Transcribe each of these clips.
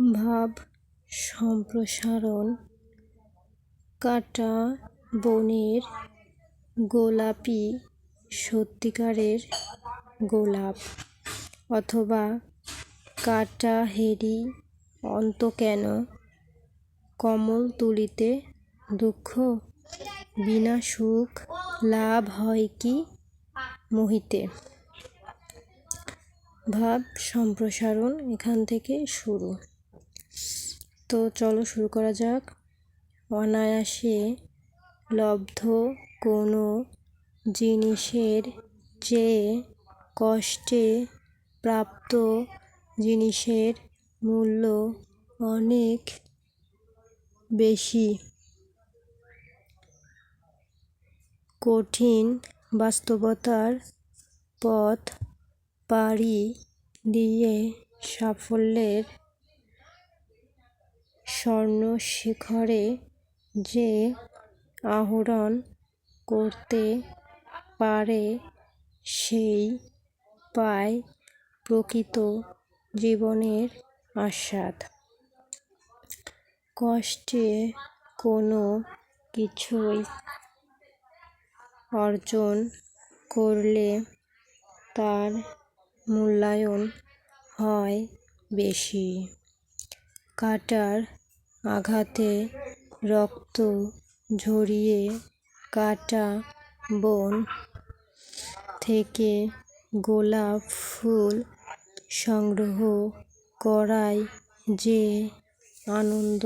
ভাব সম্প্রসারণ, কাটা বনের গোলাপি সত্যিকারের গোলাপ অথবা কাটা হেরি অন্ত কেন কমল তুলিতে দুঃখ? বিনা সুখ লাভ হয় কি মোহিতে? ভাব সম্প্রসারণ এখান থেকে শুরু। তো চলো শুরু করা যাক। অনায়াসে লব্ধ কোনো জিনিসের চেয়ে কষ্টে প্রাপ্ত জিনিসের মূল্য অনেক বেশি। কঠিন বাস্তবতার পথ পাড়ি দিয়ে সাফল্যের স্বর্ণ শিখরে যে আহরণ করতে পারে, সেই পায় প্রকৃত জীবনের আস্বাদ। কষ্টে কোনো কিছুই অর্জন করলে তার মূল্যায়ন হয় বেশি। কাটার আঘাতে রক্ত ঝরিয়ে কাটা বন থেকে গোলাপ ফুল সংগ্রহ করায় যে আনন্দ,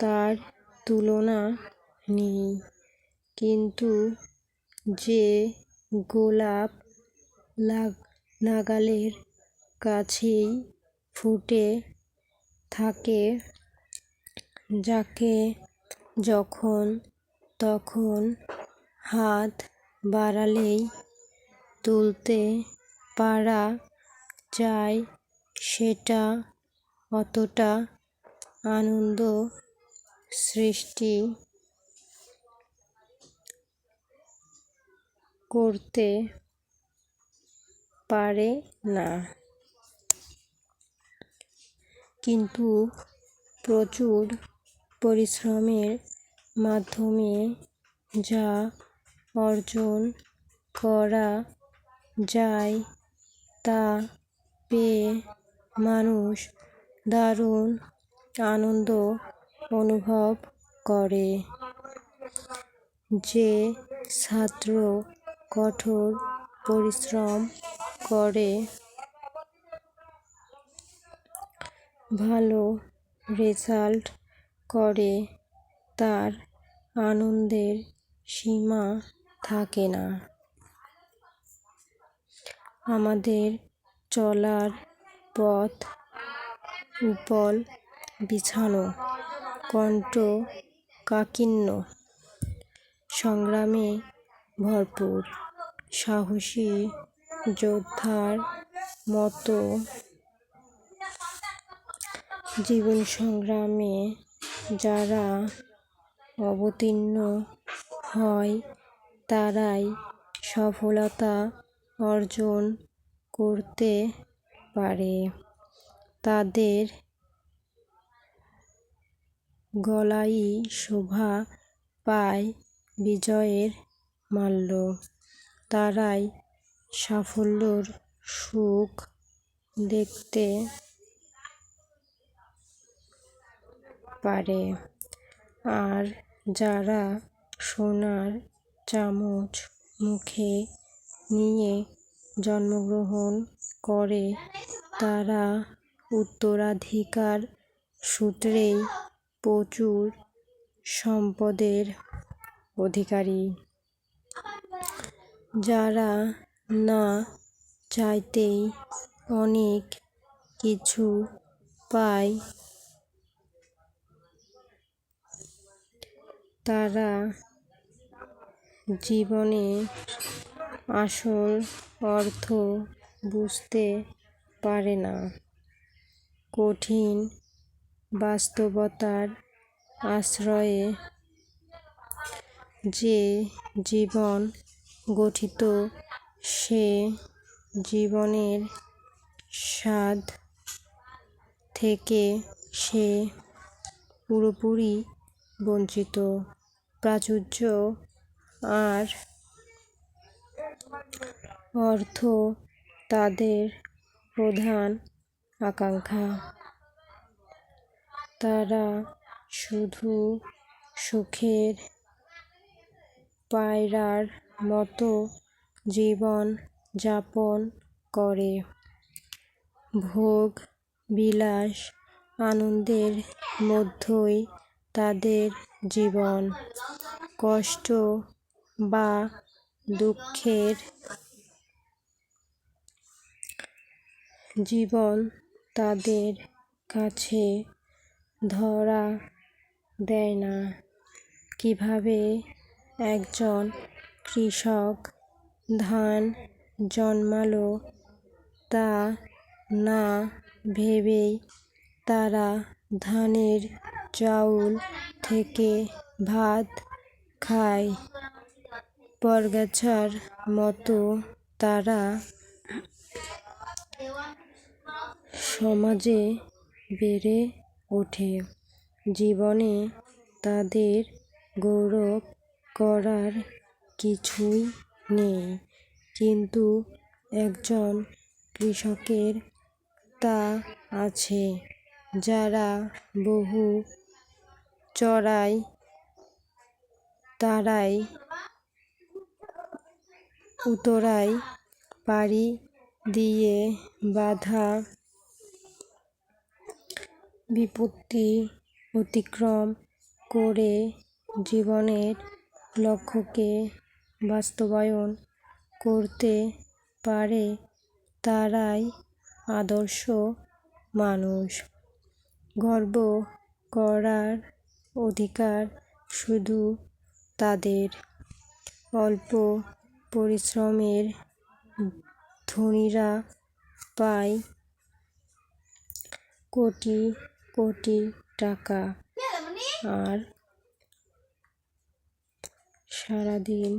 তার তুলনা নেই। কিন্তু যে গোলাপ লাগ, নাগালের কাছেই ফুটে থাকে যাকে যখন তখন হাত বাড়ালেই তুলতে পারা যায় সেটা অতটা আনন্দ সৃষ্টি করতে পারে না। কিন্তু প্রচুর পরিশ্রমের মাধ্যমে যা অর্জন করা যায় তা পেয়ে মানুষ দারুণ আনন্দ অনুভব করে। যে ছাত্র কঠোর পরিশ্রম করে ভালো রেজাল্ট করে, তার আনন্দের সীমা থাকে না। আমাদের চলার পথ উপল বিছানো, কণ্ঠ কাকিন্ন সংগ্রামে ভরপুর, সাহসী যোদ্ধার মতো জীবন সংগ্রামে যারা অবতীর্ণ হয়, তারাই সফলতা অর্জন করতে পারে। তাদের গলাই শোভা পায় বিজয়ের মাল্য। তারাই সাফল্যর সুখ দেখতে পারে। আর যারা সোনার চামচ মুখে নিয়ে জন্মগ্রহণ করে, তারা উত্তরাধিকার সূত্রেই প্রচুর সম্পদের অধিকারী। যারা না চাইতেই অনেক কিছু পায় তারা জীবনে আসল অর্থ বুঝতে পারে না। কঠিন বাস্তবতার আশ্রয়ে যে জীবন গঠিত, সে জীবনের স্বাদ থেকে সে পুরোপুরি বঞ্চিত, প্রাচুর্য আর অর্থ তাদের প্রধান আকাঙ্ক্ষা। তারা শুধু সুখের পায়রার মতো জীবন যাপন করে। ভোগ, বিলাস আনন্দের মধ্যই তাদের জীবন, কষ্ট বা দুঃখের জীবন তাদের কাছে ধরা দেয় না। কীভাবে একজন কৃষক ধান জন্মালো তা না ভেবেই তারা ধানের চাউল থেকে ভাত খায়। পরগাছার মতো তারা সমাজে বেড়ে ওঠে। জীবনে তাদের গৌরব করার কিছুই নেই। কিন্তু একজন কৃষকের তা আছে, যারা বহু চড়াই তারাই উতরাই, পাড়ি দিয়ে বাধা, বিপত্তি অতিক্রম করে জীবনের লক্ষ্যকে বাস্তবায়ন করতে পারে তারাই আদর্শ মানুষ। গর্ব করার অধিকার, শুধু তাদের অল্প পরিশ্রমের ধনীরা পায় কোটি কোটি টাকা। আর সারাদিন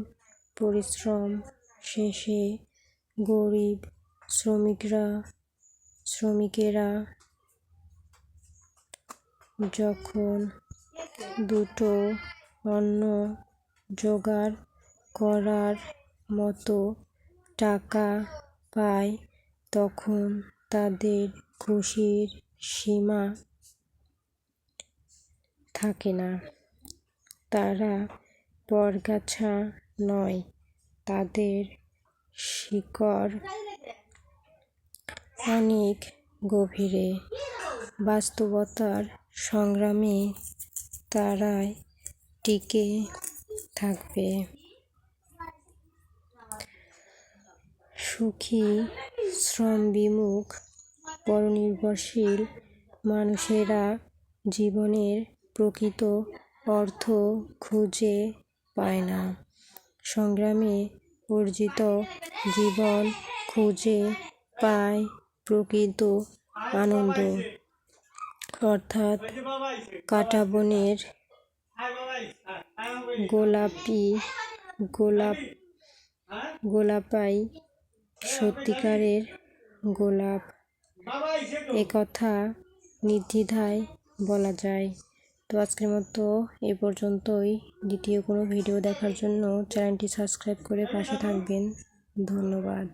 পরিশ্রম শেষে গরিব শ্রমিকরা, শ্রমিকেরা যখন দুটো অন্ন জোগাড় করার মতো টাকা পায় তখন তাদের খুশির সীমা থাকে না। তারা বরগাছা নয়, তাদের শিকড় অনেক গভীরে। বাস্তবতার সংগ্রামে তারাই টিকে থাকবে। সুখী, শ্রমবিমুখ, পরনির্ভরশীল মানুষেরা জীবনের প্রকৃত অর্থ খুঁজে পায় না। সংগ্রামে অর্জিত জীবন খুঁজে পায় প্রকৃত আনন্দ। অর্থাৎ কাঁটাবনের গোলাপি গোলাপ গোলাপাই সত্যিকারের গোলাপ। একথা নির্দ্বিধায় বলা যায়। তো আজকের মতো এ পর্যন্তই। দ্বিতীয় কোনো ভিডিও দেখার জন্য চ্যানেলটি সাবস্ক্রাইব করে পাশে থাকবেন। ধন্যবাদ।